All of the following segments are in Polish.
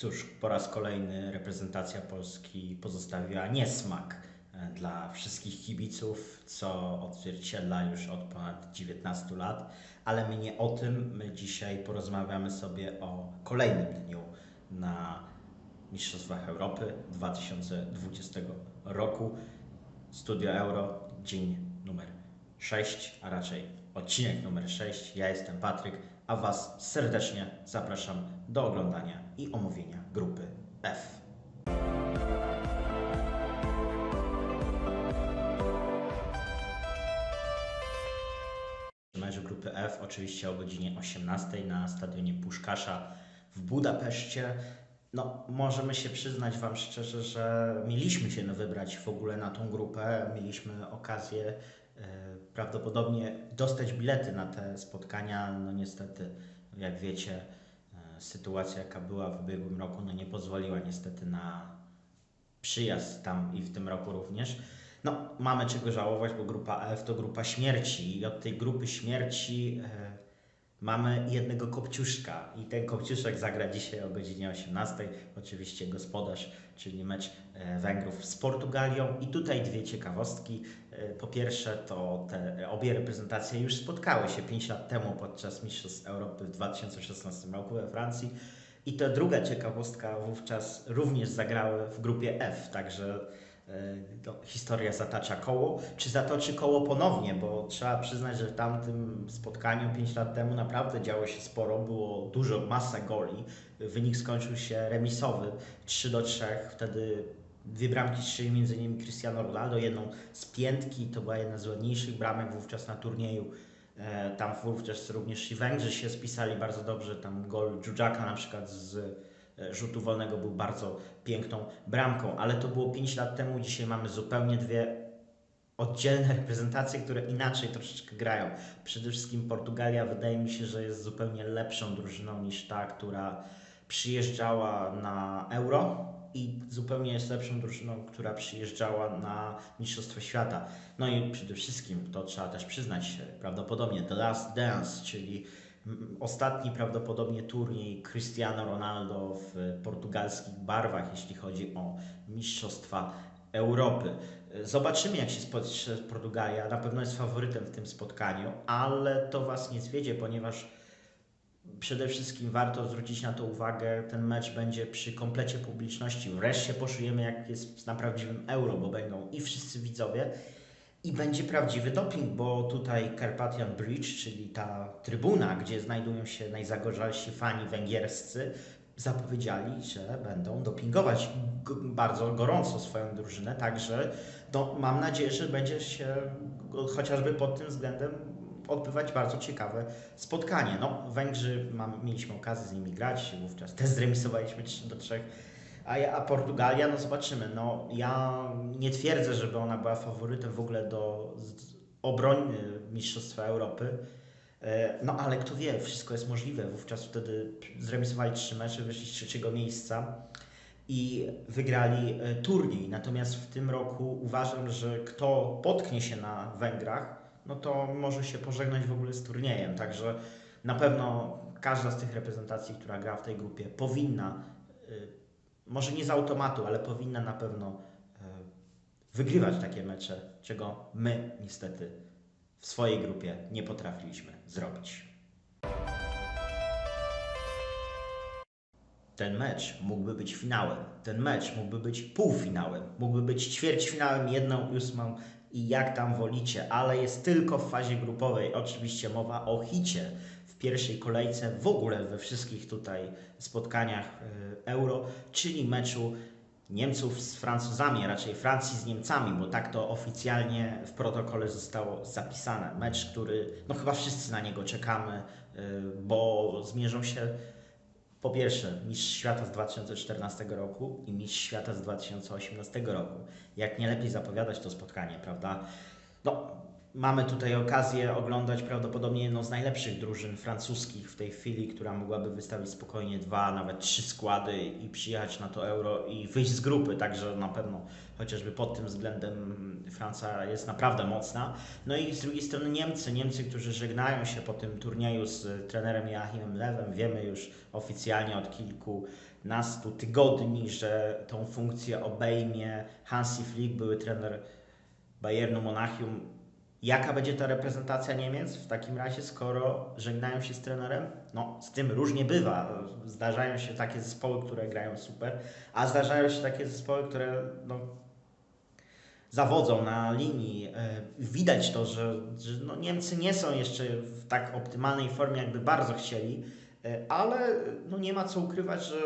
Cóż, po raz kolejny reprezentacja Polski pozostawiła niesmak e, dla wszystkich kibiców, co odzwierciedla już od ponad 19 lat. Ale my nie o tym, my dzisiaj porozmawiamy sobie o kolejnym dniu na Mistrzostwach Europy 2020 roku. Studio Euro, dzień numer 6, a raczej odcinek numer 6. Ja jestem Patryk, a Was serdecznie zapraszam do oglądania i omówienia grupy F. Mecz grupy F oczywiście o godzinie 18 na stadionie Puszkasza w Budapeszcie. No, możemy się przyznać Wam szczerze, że mieliśmy się wybrać w ogóle na tą grupę. Mieliśmy okazję prawdopodobnie dostać bilety na te spotkania. No niestety, jak wiecie, e, sytuacja jaka była w ubiegłym roku, no nie pozwoliła niestety na przyjazd tam i w tym roku również. No, mamy czego żałować, bo grupa F to grupa śmierci i od tej grupy śmierci e, mamy jednego kopciuszka i ten kopciuszek zagra dzisiaj o godzinie 18. Oczywiście gospodarz, czyli mecz e, Węgrów z Portugalią i tutaj dwie ciekawostki. E, po pierwsze to te obie reprezentacje już spotkały się 5 lat temu podczas Mistrzostw Europy w 2016 roku we Francji. I to druga ciekawostka, wówczas również zagrały w grupie F, także historia zatacza koło. Czy zatoczy koło ponownie, bo trzeba przyznać, że w tamtym spotkaniu 5 lat temu naprawdę działo się sporo, było dużo, masa goli. Wynik skończył się remisowy 3 do 3, wtedy dwie bramki strzelił między innymi Cristiano Ronaldo, jedną z piętki, to była jedna z ładniejszych bramek wówczas na turnieju. E, Tam wówczas również i Węgrzy się spisali bardzo dobrze. Tam gol Dżudżaka na przykład z e, rzutu wolnego był bardzo piękną bramką, ale to było 5 lat temu. Dzisiaj mamy zupełnie dwie oddzielne reprezentacje, które inaczej troszeczkę grają. Przede wszystkim Portugalia wydaje mi się, że jest zupełnie lepszą drużyną niż ta, która przyjeżdżała na Euro i zupełnie jest lepszą drużyną, która przyjeżdżała na Mistrzostwo Świata. No i przede wszystkim, to trzeba też przyznać, prawdopodobnie The Last Dance, czyli ostatni prawdopodobnie turniej Cristiano Ronaldo w portugalskich barwach, jeśli chodzi o Mistrzostwa Europy. Zobaczymy, jak się spotka Portugalia. Na pewno jest faworytem w tym spotkaniu, ale to Was nie zwiedzie, ponieważ przede wszystkim warto zwrócić na to uwagę, ten mecz będzie przy komplecie publiczności. Wreszcie poszujemy jak jest na prawdziwym euro, bo będą i wszyscy widzowie i będzie prawdziwy doping, bo tutaj Carpathian Bridge, czyli ta trybuna, gdzie znajdują się najzagorzalsi fani węgierscy, zapowiedzieli, że będą dopingować bardzo gorąco swoją drużynę, także mam nadzieję, że będzie się chociażby pod tym względem odbywać bardzo ciekawe spotkanie. No, Węgrzy mam, mieliśmy okazję z nimi grać, wówczas też zremisowaliśmy 3 do 3. A, a Portugalia, no zobaczymy. No, ja nie twierdzę, żeby ona była faworytem w ogóle do obrony Mistrzostwa Europy. E, No ale kto wie, wszystko jest możliwe. Wówczas wtedy zremisowali trzy mecze, wyszli z trzeciego miejsca i wygrali e, turniej. Natomiast w tym roku uważam, że kto potknie się na Węgrach, no to może się pożegnać w ogóle z turniejem. Także na pewno każda z tych reprezentacji, która gra w tej grupie, powinna, y, może nie z automatu, ale powinna na pewno y, wygrywać takie mecze, czego my niestety w swojej grupie nie potrafiliśmy zrobić. Ten mecz mógłby być finałem, ten mecz mógłby być półfinałem, mógłby być ćwierćfinałem, jedną ósmą i jak tam wolicie, ale jest tylko w fazie grupowej. Oczywiście mowa o hicie pierwszej kolejce, w ogóle we wszystkich tutaj spotkaniach y, Euro, czyli meczu Niemców z Francuzami, raczej Francji z Niemcami, bo tak to oficjalnie w protokole zostało zapisane. Mecz, który, no chyba wszyscy na niego czekamy, y, bo zmierzą się po pierwsze mistrz świata z 2014 roku i mistrz świata z 2018 roku. Jak nie lepiej zapowiadać to spotkanie, prawda? No, mamy tutaj okazję oglądać prawdopodobnie jedną z najlepszych drużyn francuskich w tej chwili, która mogłaby wystawić spokojnie dwa, nawet trzy składy i przyjechać na to euro i wyjść z grupy, także na pewno chociażby pod tym względem Francja jest naprawdę mocna. No i z drugiej strony Niemcy, Niemcy, którzy żegnają się po tym turnieju z trenerem Joachimem Lewem, wiemy już oficjalnie od kilkunastu tygodni, że tą funkcję obejmie Hansi Flick, były trener Bayernu Monachium. Jaka będzie ta reprezentacja Niemiec w takim razie, skoro żegnają się z trenerem? No, z tym różnie bywa. Zdarzają się takie zespoły, które grają super, a zdarzają się takie zespoły, które no, zawodzą na linii. E, Widać to, że, że no Niemcy nie są jeszcze w tak optymalnej formie, jakby bardzo chcieli, e, ale no nie ma co ukrywać, że,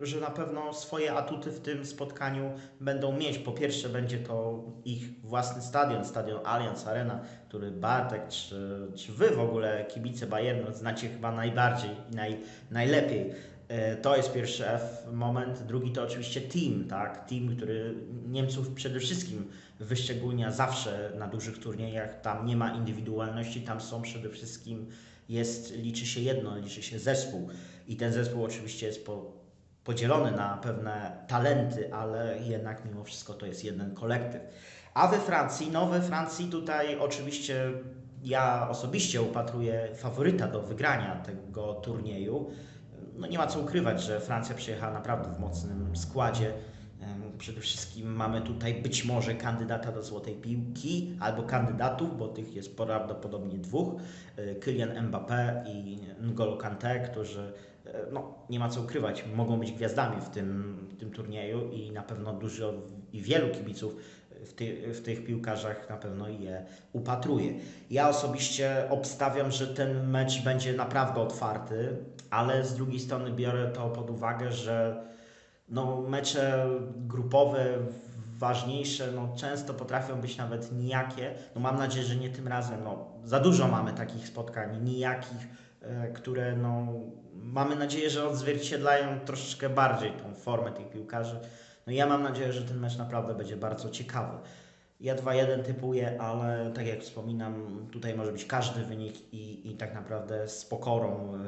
że na pewno swoje atuty w tym spotkaniu będą mieć. Po pierwsze będzie to ich własny stadion, stadion Allianz Arena, który Bartek czy, czy Wy w ogóle, kibice Bayernu, znacie chyba najbardziej i naj, najlepiej. E, To jest pierwszy moment. Drugi to oczywiście team, tak? Team, który Niemców przede wszystkim wyszczególnia zawsze na dużych turniejach. Tam nie ma indywidualności, tam są przede wszystkim jest, liczy się jedno, liczy się zespół. I ten zespół oczywiście jest po, podzielony na pewne talenty, ale jednak mimo wszystko to jest jeden kolektyw. A we Francji, no we Francji tutaj oczywiście ja osobiście upatruję faworyta do wygrania tego turnieju. No nie ma co ukrywać, że Francja przyjechała naprawdę w mocnym składzie. Przede wszystkim mamy tutaj być może kandydata do złotej piłki, albo kandydatów, bo tych jest prawdopodobnie dwóch. e, Kylian Mbappé i N'Golo Kanté, którzy e, no, nie ma co ukrywać, mogą być gwiazdami w tym, tym turnieju i na pewno dużo i wielu kibiców w, ty, w tych piłkarzach na pewno je upatruje. Ja osobiście obstawiam, że ten mecz będzie naprawdę otwarty, ale z drugiej strony biorę to pod uwagę, że no, mecze grupowe, ważniejsze, no, często potrafią być nawet nijakie. No, mam nadzieję, że nie tym razem. No, za dużo mamy takich spotkań nijakich, e, które no, mamy nadzieję, że odzwierciedlają troszeczkę bardziej tą formę tych piłkarzy. No, ja mam nadzieję, że ten mecz naprawdę będzie bardzo ciekawy. Ja 2-1 typuję, ale tak jak wspominam, tutaj może być każdy wynik i, i tak naprawdę z pokorą e,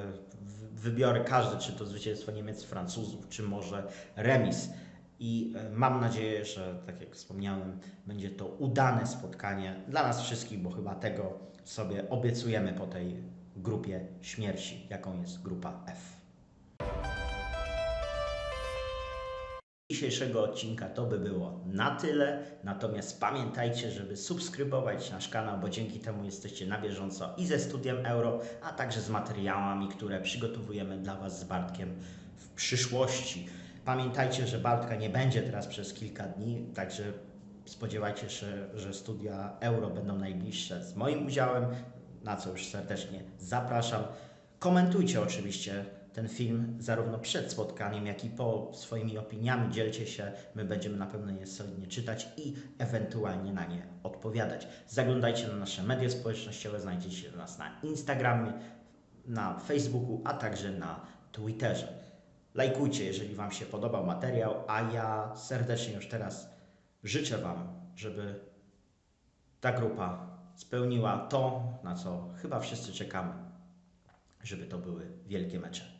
wybiorę każdy, czy to zwycięstwo Niemiec, Francuzów, czy może remis. I e, mam nadzieję, że tak jak wspomniałem, będzie to udane spotkanie dla nas wszystkich, bo chyba tego sobie obiecujemy po tej grupie śmierci, jaką jest grupa F. dzisiejszego odcinka to by było na tyle. Natomiast pamiętajcie, żeby subskrybować nasz kanał, bo dzięki temu jesteście na bieżąco i ze studiem euro, a także z materiałami, które przygotowujemy dla Was z Bartkiem w przyszłości. Pamiętajcie, że Bartka nie będzie teraz przez kilka dni, także spodziewajcie się, że studia euro będą najbliższe z moim udziałem, na co już serdecznie zapraszam. Komentujcie oczywiście ten film zarówno przed spotkaniem, jak i po swoimi opiniami. Dzielcie się, my będziemy na pewno je solidnie czytać i ewentualnie na nie odpowiadać. Zaglądajcie na nasze media społecznościowe, znajdziecie nas na Instagramie, na Facebooku, a także na Twitterze. Lajkujcie, jeżeli Wam się podobał materiał, a ja serdecznie już teraz życzę Wam, żeby ta grupa spełniła to, na co chyba wszyscy czekamy, żeby to były wielkie mecze.